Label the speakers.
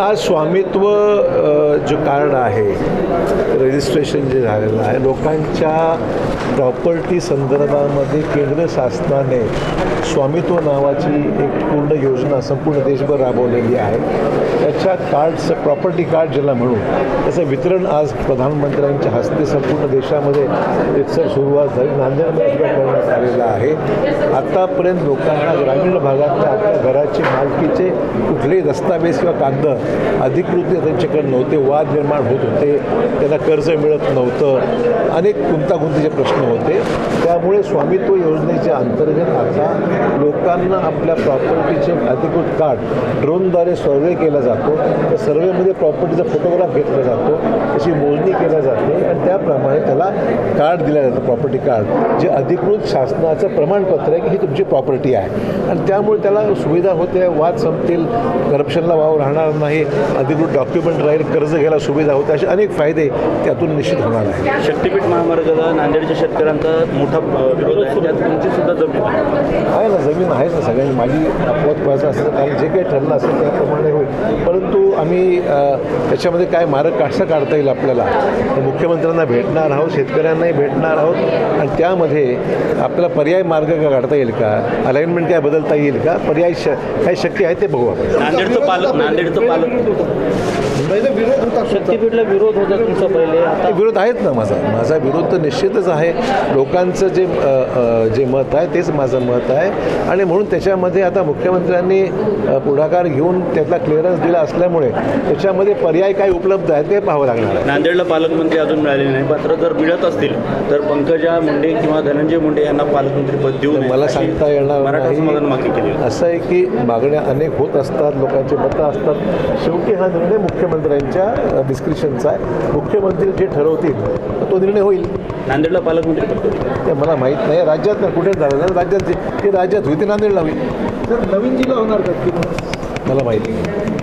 Speaker 1: आज स्वामित्व जे कार्ड आहे रजिस्ट्रेशन जे झालेलं आहे लोकांच्या प्रॉपर्टी संदर्भामध्ये केंद्र शासनाने स्वामित्व नावाची एक पूर्ण योजना संपूर्ण देशभर राबवलेली आहे. त्याच्या कार्डचं प्रॉपर्टी कार्ड ज्याला म्हणू त्याचं वितरण आज प्रधानमंत्र्यांच्या हस्ते संपूर्ण देशामध्ये त्याचं सुरुवात झाली. नांदेडमध्ये करण्यात आलेलं आहे. आत्तापर्यंत लोकांना ग्रामीण भागातल्या आपल्या घराचे मालकीचे कुठलेही दस्तावेज किंवा कागद अधिकृत त्यांच्याकडे नव्हते वाद निर्माण होत होते त्यांना कर्ज मिळत नव्हतं अनेक गुंतागुंतीचे प्रश्न होते. त्यामुळे स्वामित्व योजनेच्या अंतर्गत आता लोकांना आपल्या प्रॉपर्टीचे अधिकृत कार्ड ड्रोनद्वारे सर्वे केला जातो. त्या सर्वेमध्ये प्रॉपर्टीचा फोटोग्राफ घेतला जातो. त्याची मोजणी केल्या जाते. त्याप्रमाणे त्याला कार्ड दिलं जातं प्रॉपर्टी कार्ड जे अधिकृत शासनाचं प्रमाणपत्र आहे की ही तुमची प्रॉपर्टी आहे. आणि त्यामुळे त्याला सुविधा होते वाद संपतील करप्शनला वाव राहणार नाही अधिकृत डॉक्युमेंट राहील कर्ज घ्यायला सुविधा होते असे अनेक फायदे त्यातून निश्चित होणार आहे
Speaker 2: शक्तीपीठ महामार्गाला नांदेडच्या शेतकऱ्यांचा मोठा विरोध आहे. त्यात तुमची सुद्धा जमीन आहे.
Speaker 1: ना जमीन आहे ना सगळ्यांनी माझी अपवाद व्हायचं असेल कारण जे काही ठरलं असेल त्याप्रमाणे होईल. परंतु आम्ही त्याच्यामध्ये काय मार्ग कसं काढता येईल आपल्याला? तर मुख्यमंत्र्यांना भेटणार आहोत शेतकऱ्यांनाही भेटणार आहोत आणि त्यामध्ये आपला पर्याय मार्ग का काढता येईल का? अलाइनमेंट काय बदलता येईल का? पर्याय श काय शक्य आहे ते बघू आपण.
Speaker 2: नांदेडचं पालक नांदेडचं पालक शक्तीपीठला विरोध होता तुमचा पहिले
Speaker 1: विरोध आहेत ना माझा. माझा विरोध तर निश्चितच आहे. लोकांचं जे जे मत आहे तेच माझं मत आहे. आणि म्हणून त्याच्यामध्ये आता मुख्यमंत्र्यांनी पुढाकार घेऊन त्यातला क्लिअरन्स दिला असल्यामुळे त्याच्यामध्ये पर्याय काय उपलब्ध आहे ते पाहावं लागणार आहे.
Speaker 2: नांदेडला पालकमंत्री अजून मिळालेले नाही. मात्र जर मिळत असतील तर पंकजा मुंडे किंवा धनंजय मुंडे यांना पालकमंत्री पद देऊ नये.
Speaker 1: मला सांगता येणार
Speaker 2: मराठा समाजानं
Speaker 1: नाही
Speaker 2: मागणी केली.
Speaker 1: असं आहे की मागण्या अनेक होत असतात लोकांची मतं असतात. शेवटी हा निर्णय मुख्यमंत्र्यांच्या डिस्क्रिप्शनचा आहे. मुख्यमंत्री जे ठरवतील तो निर्णय होईल.
Speaker 2: नांदेडला पालकमंत्री?
Speaker 1: ते मला माहीत नाही. राज्यात नाही कुठे झालं नाही राज्यात जे ते राज्यात होईल ते नांदेडला होईल.
Speaker 3: सर नवीन जिल्हा होणार का?
Speaker 1: मला माहिती नाही.